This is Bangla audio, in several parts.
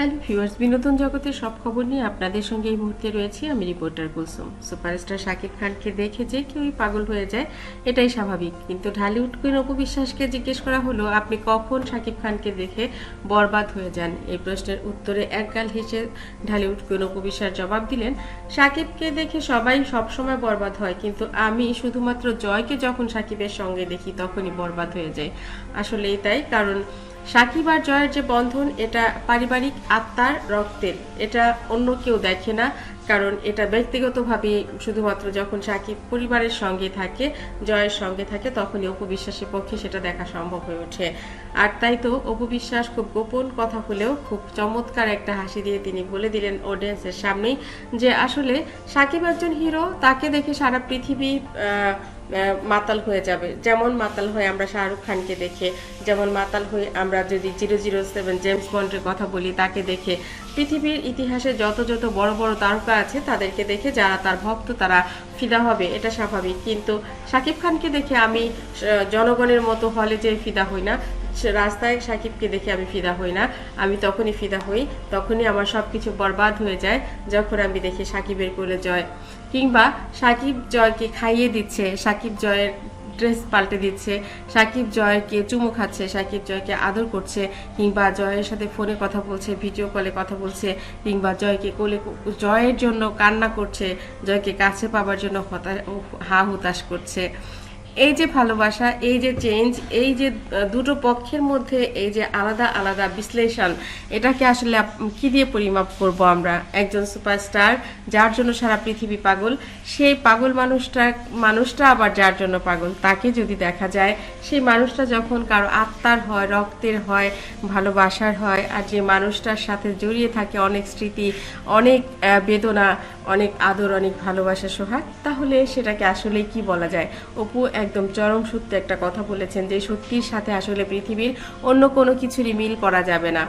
হ্যালো ভিউয়ার্স, বিনোদন জগতের সব খবর নিয়ে আপনাদের সঙ্গে এই মুহূর্তে রয়েছি। আমি রিপোর্টার কুলসুম। সুপারস্টার শাকিব খানকে দেখে যে কেউই পাগল হয়ে যায়, এটাই স্বাভাবিক। কিন্তু ঢালিউড কুইন অপু বিশ্বাসকে জিজ্ঞেস করা হলো, আপনি কখন শাকিব খানকে দেখে বরবাদ হয়ে যান? এই প্রশ্নের উত্তরে একগাল হেসে ঢালিউড কুইন অপু বিশ্বাস জবাব দিলেন, শাকিবকে দেখে সবাই সবসময় বরবাদ হয়, কিন্তু আমি শুধুমাত্র জয়কে যখন শাকিবের সঙ্গে দেখি, তখনই বরবাদ হয়ে যায়। আসলেই তাই, কারণ সাকিব আর জয়ের যে বন্ধন, এটা পারিবারিক আত্মার রক্তের। এটা অন্য কেউ দেখে না, কারণ এটা ব্যক্তিগতভাবে শুধুমাত্র যখন সাকিব পরিবারের সঙ্গে থাকে, জয়ের সঙ্গে থাকে, তখনই অপবিশ্বাসের পক্ষে সেটা দেখা সম্ভব হয়ে ওঠে। আর তাই তো অপবিশ্বাস খুব গোপন কথা হলেও খুব চমৎকার একটা হাসি দিয়ে তিনি বলে দিলেন অডিয়েন্সের সামনেই যে আসলে সাকিব একজন হিরো তাকে দেখে সারা পৃথিবী মাতাল হয়ে যাবে। যেমন মাতাল হয়ে আমরা শাহরুখ খানকে দেখে, যেমন মাতাল হয়ে আমরা যদি জিরো জিরো সেভেন জেমস বন্ডের কথা বলি, তাকে দেখে পৃথিবীর ইতিহাসে যত যত বড় বড় তারকা আছে, তাদেরকে দেখে যারা তার ভক্ত, তারা ফিদা হবে, এটা স্বাভাবিক। কিন্তু শাকিব খানকে দেখে আমি জনগণের মতো হলে যে ফিদা হই না রাস্তায় সাকিবকে দেখে আমি ফিদা হই না। আমি তখনই ফিদা হই, তখনই আমার সব কিছু বরবাদ হয়ে যায়, যখন আমি দেখি সাকিবের কোলে জয়। কিংবা সাকিব জয়কে খাইয়ে দিচ্ছে, সাকিব জয়ের ড্রেস পাল্টে দিচ্ছে, সাকিব জয়কে চুমু খাচ্ছে, সাকিব জয়কে আদর করছে, কিংবা জয়ের সাথে ফোনে কথা বলছে, ভিডিও কলে কথা বলছে, কিংবা জয়কে কোলে জয়ের জন্য কান্না করছে, জয়কে কাছে পাবার জন্য হতা, হা, হুতাশ করছে। এই যে ভালোবাসা, এই যে চেঞ্জ এই যে দুটো পক্ষের মধ্যে এই যে আলাদা আলাদা বিশ্লেষণ, এটাকে আসলে কি দিয়ে পরিমাপ করব আমরা? একজন সুপারস্টার যার জন্য সারা পৃথিবী পাগল, সেই পাগল মানুষটা মানুষটা আবার যার জন্য পাগল? তাকে যদি দেখা যায়, সেই মানুষটা যখন কারও আত্মার হয়, রক্তের হয়, ভালোবাসার হয়, আর যে মানুষটার সাথে জড়িয়ে থাকে অনেক স্মৃতি, অনেক বেদনা, অনেক আদর, অনেক ভালোবাসা, সোহাগ, তাহলে সেটাকে আসলে কি বলা যায়? অপু একদম চরম সত্যি একটা কথা বলেছেন যে সত্যির সাথে আসলে পৃথিবীর অন্য কোনো কিছুরই মিল করা যাবে না।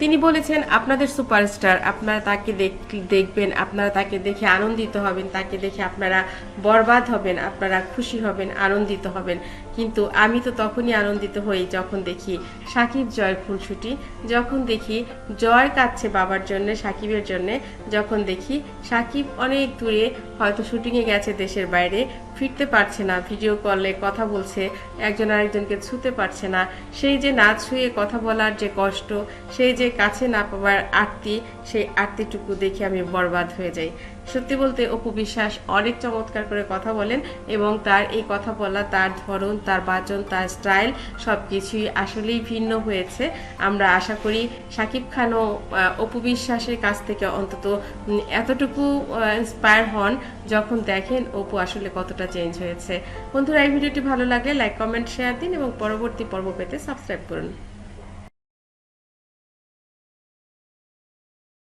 তিনি বলেছেন, আপনাদের সুপারস্টার, আপনারা তাকে দেখ- দেখবেন, আপনারা তাকে দেখে আনন্দিত হবেন, তাকে দেখে আপনারা বরবাদ হবেন, আপনারা খুশি হবেন, আনন্দিত হবেন। কিন্তু আমি তো তখনই আনন্দিত হই যখন দেখি সাকিব জয়ের খুনসুটি, যখন দেখি জয় কাঁদছে বাবার জন্যে, সাকিবের জন্যে, যখন দেখি সাকিব অনেক দূরে হয়তো শুটিংয়ে গেছে দেশের বাইরে, ফিরতে পারছে না, ভিডিও কলে কথা বলছে, একজন আরেকজনকে ছুতে পারছে না। সেই যে না ছুঁয়ে কথা বলার যে কষ্ট, সেই যে কাছে না পাওয়ার আরতি সেই আরতিটুকু দেখে আমি বরবাদ হয়ে যাই। সত্যি বলতে অপু বিশ্বাস অনেক চমৎকার করে কথা বলেন এবং তার এই কথা বলা, তার ধরন, তার বাচন, তার স্টাইল সব কিছুই আসলেই ভিন্ন হয়েছে। আমরা আশা করি সাকিব খানও অপু বিশ্বাসের কাছ থেকে অন্তত এতটুকু ইন্সপায়ার হন যখন দেখেন অপু আসলে কতটা চেঞ্জ হয়েছে। বন্ধুরা, এই ভিডিওটি ভালো লাগলে লাইক কমেন্ট শেয়ার দিন এবং পরবর্তী পর্ব পেতে সাবস্ক্রাইব করুন।